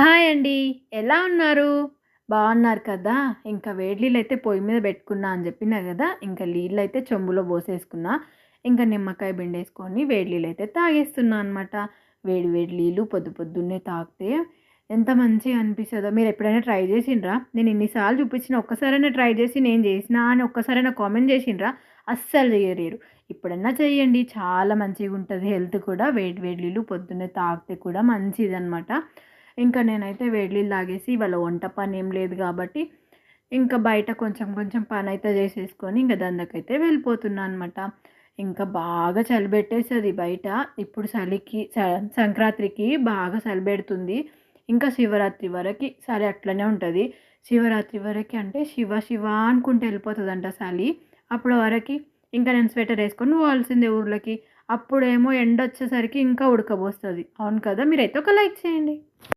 Hi అండి. ఎలా ఉన్నారు? బాగున్నారు కదా. ఇంకా వేడి నీళ్ళు అయితే పొయ్యి మీద పెట్టుకున్నా అని చెప్పినా కదా. ఇంకా నీళ్ళు అయితే చెంబులో పోసేసుకున్నా. ఇంకా నిమ్మకాయ బిండేసుకొని వేడి నీళ్ళు అయితే తాగేస్తున్నా అనమాట వేడి వేడి నీళ్ళు పొద్దు పొద్దున్నే తాగితే ఎంత మంచిగా అనిపిస్తుందో. మీరు ఎప్పుడైనా ట్రై చేసిండ్రా? నేను ఇన్నిసార్లు చూపించిన ఒక్కసారైనా ట్రై చేసి నేను చేసినా అని ఒక్కసారైనా కామెంట్ చేసిండ్రా? అస్సలు చేయలేరు. ఇప్పుడన్నా చేయండి చాలా మంచిగా ఉంటుంది హెల్త్ కూడా. వేడి వేడి నీళ్ళు పొద్దున్నే తాగితే కూడా మంచిది అనమాట ఇంకా నేనైతే వేడి తాగేసి ఇవాళ వంట పని ఏం లేదు కాబట్టి ఇంకా బయట కొంచెం కొంచెం పని అయితే చేసేసుకొని ఇంకా దందకైతే వెళ్ళిపోతున్నా అనమాట ఇంకా బాగా చలిపెట్టేస్తుంది బయట. ఇప్పుడు చలికి సంక్రాంతికి బాగా చలిబెడుతుంది ఇంకా శివరాత్రి వరకు చలి అట్లనే ఉంటుంది. శివరాత్రి వరకు అంటే శివ శివ అనుకుంటే వెళ్ళిపోతుందంట చలి. అప్పటి వరకు ఇంకా నేను స్వెటర్ వేసుకొని పోవాల్సిందే ఊర్లోకి. అప్పుడేమో ఎండ వచ్చేసరికి ఇంకా ఉడకబోస్తుంది. అవును కదా? మీరైతే ఒక లైక్ చేయండి.